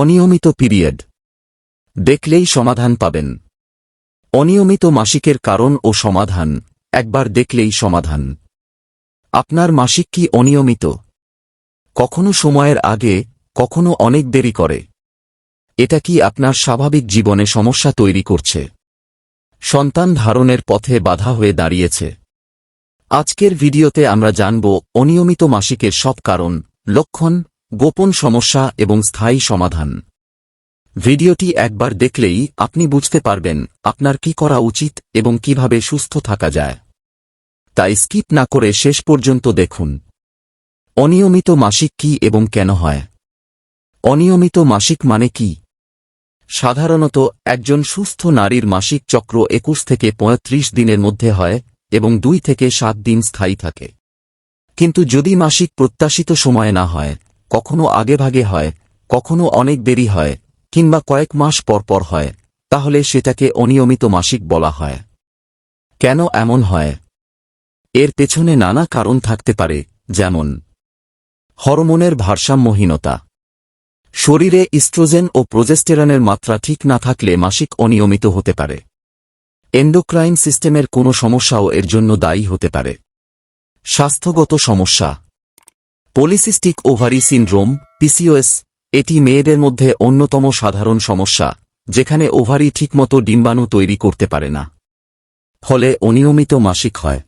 অনিয়মিত পিরিয়ড। দেখলেই সমাধান পাবেন। অনিয়মিত মাসিকের কারণ ও সমাধান। একবার দেখলেই সমাধান। আপনার মাসিক কি অনিয়মিত? কখনো সময়ের আগে, কখনো অনেক দেরি করে। এটা কি আপনার স্বাভাবিক জীবনে সমস্যা তৈরি করছে? সন্তান ধারণের পথে বাধা হয়ে দাঁড়িয়েছে। আজকের ভিডিওতে আমরা জানব অনিয়মিত মাসিকের সব কারণ, লক্ষণ গোপন সমস্যা এবং স্থায়ী সমাধান। ভিডিওটি একবার দেখলেই আপনি বুঝতে পারবেন আপনার কি করা উচিত এবং কীভাবে সুস্থ থাকা যায়। তাই স্কিপ না করে শেষ পর্যন্ত দেখুন। অনিয়মিত মাসিক কি এবং কেন হয়? অনিয়মিত মাসিক মানে কি? সাধারণত একজন সুস্থ নারীর মাসিক চক্র একুশ থেকে পঁয়ত্রিশ দিনের মধ্যে হয় এবং দুই থেকে সাত দিন স্থায়ী থাকে। কিন্তু যদি মাসিক প্রত্যাশিত সময়ে না হয় কখনো আগেভাগে হয়, কখনো অনেক দেরি হয়, কিংবা কয়েক মাস পর পর হয়, তাহলে সেটাকে অনিয়মিত মাসিক বলা হয়। কেন এমন হয়? এর পেছনে নানা কারণ থাকতে পারে, যেমন হরমোনের ভারসাম্যহীনতা। শরীরে ইস্ট্রোজেন ও প্রোজেস্টেরনের মাত্রা ঠিক না থাকলে মাসিক অনিয়মিত হতে পারে। এন্ডোক্রাইন সিস্টেমের কোনো সমস্যাও এর জন্য দায়ী হতে পারে। স্বাস্থ্যগত সমস্যা পলিসিস্টিক ওভারি সিনড্রোম পিসিওএস এটি মেয়েদের মধ্যে অন্যতম সাধারণ সমস্যা, যেখানে ওভারি ঠিকমতো ডিম্বাণু তৈরি করতে পারে না। ফলে অনিয়মিত মাসিক হয়।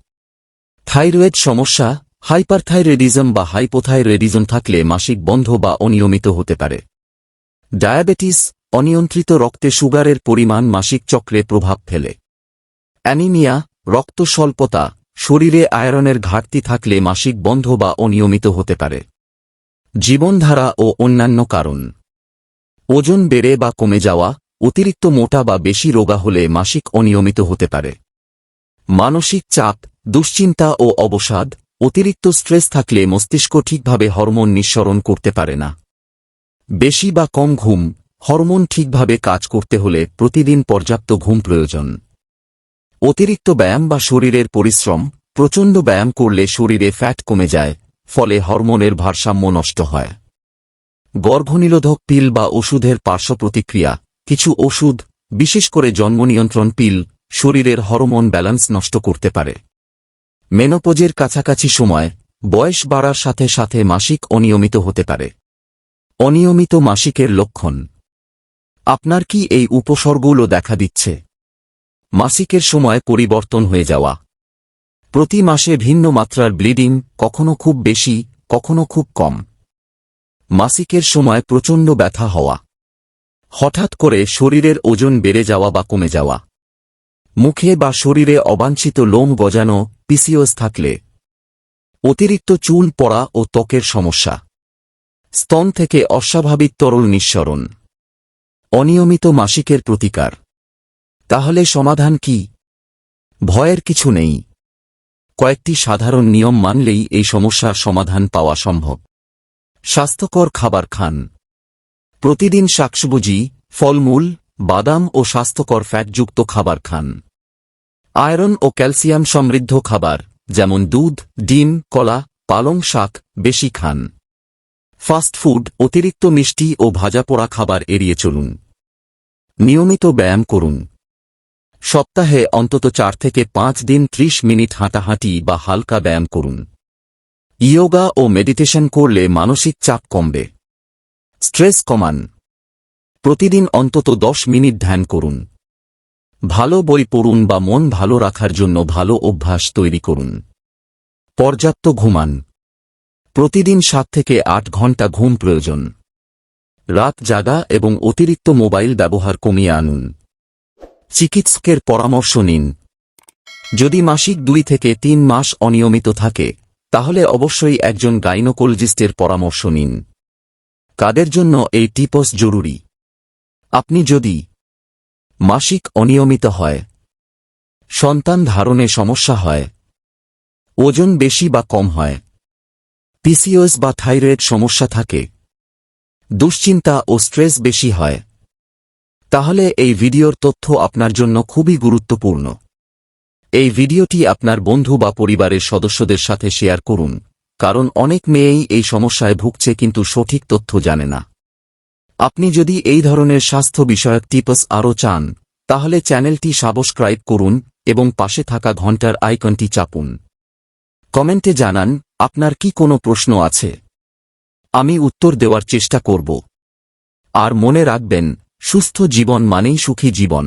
থাইরয়েড সমস্যা, হাইপারথাইরয়েডিজম বা হাইপোথাইরয়েডিজম থাকলে মাসিক বন্ধ বা অনিয়মিত হতে পারে। ডায়াবেটিস, অনিয়ন্ত্রিত রক্তে সুগারের পরিমাণ মাসিক চক্রে প্রভাব ফেলে। অ্যানিমিয়া রক্ত স্বল্পতা শরীরে আয়রনের ঘাটতি থাকলে মাসিক বন্ধ বা অনিয়মিত হতে পারে। জীবনধারা ও অন্যান্য কারণ। ওজন বেড়ে বা কমে যাওয়া, অতিরিক্ত মোটা বা বেশি রোগা হলে মাসিক অনিয়মিত হতে পারে। মানসিক চাপ, দুশ্চিন্তা ও অবসাদ, অতিরিক্ত স্ট্রেস থাকলে মস্তিষ্ক ঠিকভাবে হরমোন নিঃসরণ করতে পারে না। বেশি বা কম ঘুম, হরমোন ঠিকভাবে কাজ করতে হলে প্রতিদিন পর্যাপ্ত ঘুম প্রয়োজন। অতিরিক্ত ব্যায়াম বা শরীরের পরিশ্রম, প্রচণ্ড ব্যায়াম করলে শরীরে ফ্যাট কমে যায়, ফলে হরমোনের ভারসাম্য নষ্ট হয়। গর্ভনিরোধক পিল বা ওষুধের পার্শ্ব প্রতিক্রিয়া, কিছু ওষুধ, বিশেষ করে জন্মনিয়ন্ত্রণ পিল, শরীরের হরমোন ব্যালেন্স নষ্ট করতে পারে। মেনোপোজের কাছাকাছি সময়, বয়স বাড়ার সাথে সাথে মাসিক অনিয়মিত হতে পারে। অনিয়মিত মাসিকের লক্ষণ। আপনার কি এই উপসর্গগুলো দেখা দিচ্ছে? মাসিকের সময় পরিবর্তন হয়ে যাওয়া। প্রতি মাসে ভিন্ন মাত্রার ব্লিডিং কখনো খুব বেশি, কখনো খুব কম। মাসিকের সময় প্রচণ্ড ব্যথা হওয়া। হঠাৎ করে শরীরের ওজন বেড়ে যাওয়া বা কমে যাওয়া। মুখে বা শরীরে অবাঞ্ছিত লোম গজানো, পিসিওস থাকলে। অতিরিক্ত চুল পড়া ও ত্বকের সমস্যা। স্তন থেকে অস্বাভাবিক তরল নিঃসরণ। অনিয়মিত মাসিকের প্রতিকার। তাহলে সমাধান কি? ভয়ের কিছু নেই। কয়েকটি সাধারণ নিয়ম মানলেই এই সমস্যার সমাধান পাওয়া সম্ভব। স্বাস্থ্যকর খাবার খান। প্রতিদিন শাকসবজি, ফলমূল, বাদাম ও স্বাস্থ্যকর ফ্যাটযুক্ত খাবার খান। আয়রন ও ক্যালসিয়াম সমৃদ্ধ খাবার, যেমন দুধ, ডিম, কলা, পালং শাক, বেশি খান। ফাস্ট ফুড, অতিরিক্ত মিষ্টি ও ভাজা পোড়া খাবার এড়িয়ে চলুন। নিয়মিত ব্যায়াম করুন। সপ্তাহে অন্তত চার থেকে পাঁচ দিন ত্রিশ মিনিট হাঁটাহাঁটি বা হালকা ব্যায়াম করুন। ইয়োগা ও মেডিটেশন করলে মানসিক চাপ কমবে। স্ট্রেস কমান। প্রতিদিন অন্তত দশ মিনিট ধ্যান করুন। ভালো বই পড়ুন বা মন ভালো রাখার জন্য ভালো অভ্যাস তৈরি করুন। পর্যাপ্ত ঘুমান। প্রতিদিন সাত থেকে আট ঘণ্টা ঘুম প্রয়োজন। রাত জাগা এবং অতিরিক্ত মোবাইল ব্যবহার কমিয়ে আনুন। চিকিৎসকের পরামর্শ নিন। যদি মাসিক দুই থেকে তিন মাস অনিয়মিত থাকে, তাহলে অবশ্যই একজন গাইনোকোলজিস্টের পরামর্শ নিন। কাদের জন্য এই টিপস জরুরি? আপনি যদি মাসিক অনিয়মিত হয়, সন্তান ধারণে সমস্যা হয়, ওজন বেশি বা কম হয়, পিসিওএস বা থাইরয়েড সমস্যা থাকে, দুশ্চিন্তা ও স্ট্রেস বেশি হয় তাহলে এই ভিডিওর তথ্য আপনার জন্য খুবই গুরুত্বপূর্ণ। এই ভিডিওটি আপনার বন্ধু বা পরিবারের সদস্যদের সাথে শেয়ার করুন, কারণ অনেক মেয়েই এই সমস্যায় ভুগছে কিন্তু সঠিক তথ্য জানে না। আপনি যদি এই ধরনের স্বাস্থ্য বিষয়ক টিপস আরও চান, তাহলে চ্যানেলটি সাবস্ক্রাইব করুন এবং পাশে থাকা ঘণ্টার আইকনটি চাপুন। কমেন্টে জানান, আপনার কি কোনো প্রশ্ন আছে? আমি উত্তর দেওয়ার চেষ্টা করব। আর মনে রাখবেন সুস্থ জীবন মানেই সুখী জীবন।